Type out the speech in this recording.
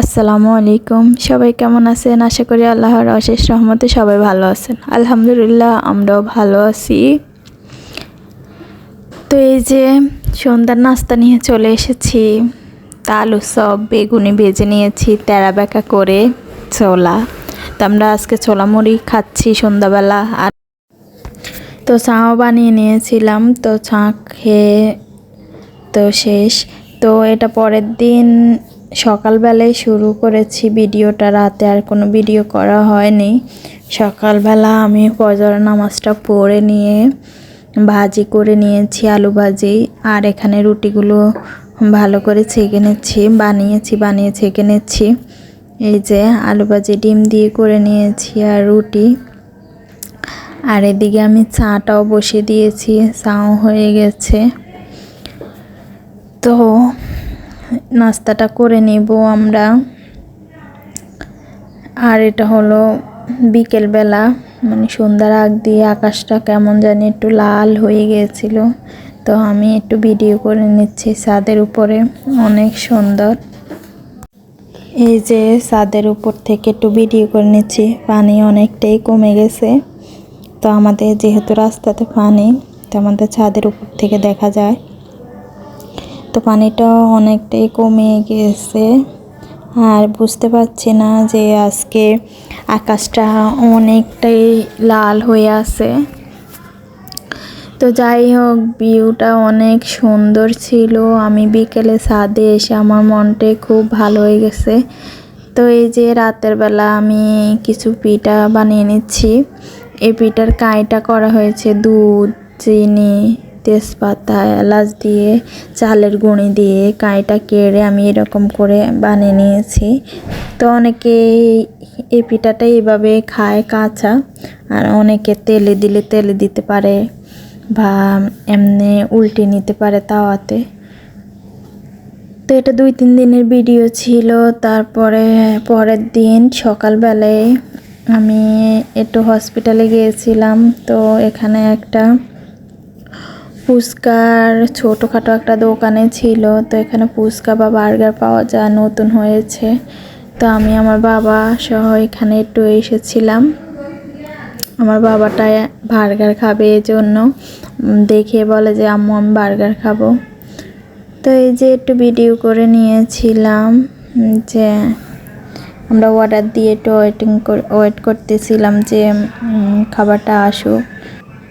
আসসালামু আলাইকুম। সবাই কেমন আছেন? আশা করি আল্লাহর অশেষ রহমতে সবাই ভালো আছেন। আলহামদুলিল্লাহ, আমরাও ভালো আছি। তো এই যে সন্ধ্যার নাস্তা নিয়ে চলে এসেছি। আলু সব বেগুনি ভেজে নিয়েছি, তেরা বেঁকা করে ছোলা। তো আমরা আজকে ছোলা মুড়ি খাচ্ছি সন্ধ্যাবেলা। আর তো চাও বানিয়ে নিয়েছিলাম। তো চা খেয়ে তো শেষ। তো এটা পরের দিন সকালবেলায় শুরু করেছি ভিডিওটা, রাতে আর কোনো ভিডিও করা হয়নি। সকালবেলা আমি ফজর নামাজটা পড়ে নিয়ে ভাজি করে নিয়েছি, আলু ভাজি, আর এখানে রুটিগুলো ভালো করে ছেঁকে নিচ্ছি, বানিয়েছি, বানিয়ে ছেঁকে নিচ্ছি। এই যে আলু ভাজি, ডিম দিয়ে করে নিয়েছি আর রুটি। আর এদিকে আমি চাটাও বসিয়ে দিয়েছি, চাও হয়ে গেছে। তো নাস্তাটা করে নেব আমরা। আর এটা হলো বিকেলবেলা মানে সন্ধ্যার আগ দিয়ে আকাশটা কেমন জানি একটু লাল হয়ে গিয়েছিল। তো আমি একটু ভিডিও করে নিচ্ছি ছাদের উপরে, অনেক সুন্দর। এই যে ছাদের উপর থেকে একটু ভিডিও করে নিচ্ছি, পানি অনেকটাই কমে গেছে। তো আমাদের যেহেতু রাস্তাতে পানি, তো আমাদের ছাদের উপর থেকে দেখা যায়। তো পানিটা অনেকটাই কমে গেছে। আর বুঝতে পারছি না যে আজকে আকাশটা অনেকটাই লাল হয়ে আছে। তো যাই হোক ভিউটা অনেক সুন্দর ছিল। আমি বিকেলে ছাদে এসে আমার মনটাই খুব ভালো হয়ে গেছে। তো এই যে রাতের বেলা আমি কিছু পিঠা বানিয়ে নিচ্ছি। এই পিঠার কাঁইটা করা হয়েছে, দুধ, চিনি তেজপাতা, এলাচ দিয়ে, চালের গুঁড়ি দিয়ে কাঁইটা কেড়ে আমি এরকম করে বানিয়ে নিয়েছি। তো অনেকে এই পিঠাটা এইভাবে খায় কাঁচা, আর অনেকে তেলে দিলে তেলে দিতে পারে বা এমনি উল্টে নিতে পারে তাওয়াতে। তো এটা দুই তিন দিনের ভিডিও ছিল, তারপরে পরের দিন সকালবেলায় আমি একটু হসপিটালে গিয়েছিলাম। তো এখানে একটা ফুচকার ছোটোখাটো একটা দোকানে ছিল, তো এখানে ফুচকা বা বার্গার পাওয়া যায় নতুন হয়েছে। তো আমি আমার বাবা সহ এখানে একটু এসেছিলাম। আমার বাবাটা বার্গার খাবে এই জন্য দেখে বলে যে, আম্মু, আমি বার্গার খাব। তো এই যে একটু ভিডিও করে নিয়েছিলাম যে আমরা অর্ডার দিয়ে একটু ওয়েটিং ওয়েট করতেছিলাম যে খাবারটা আসুক।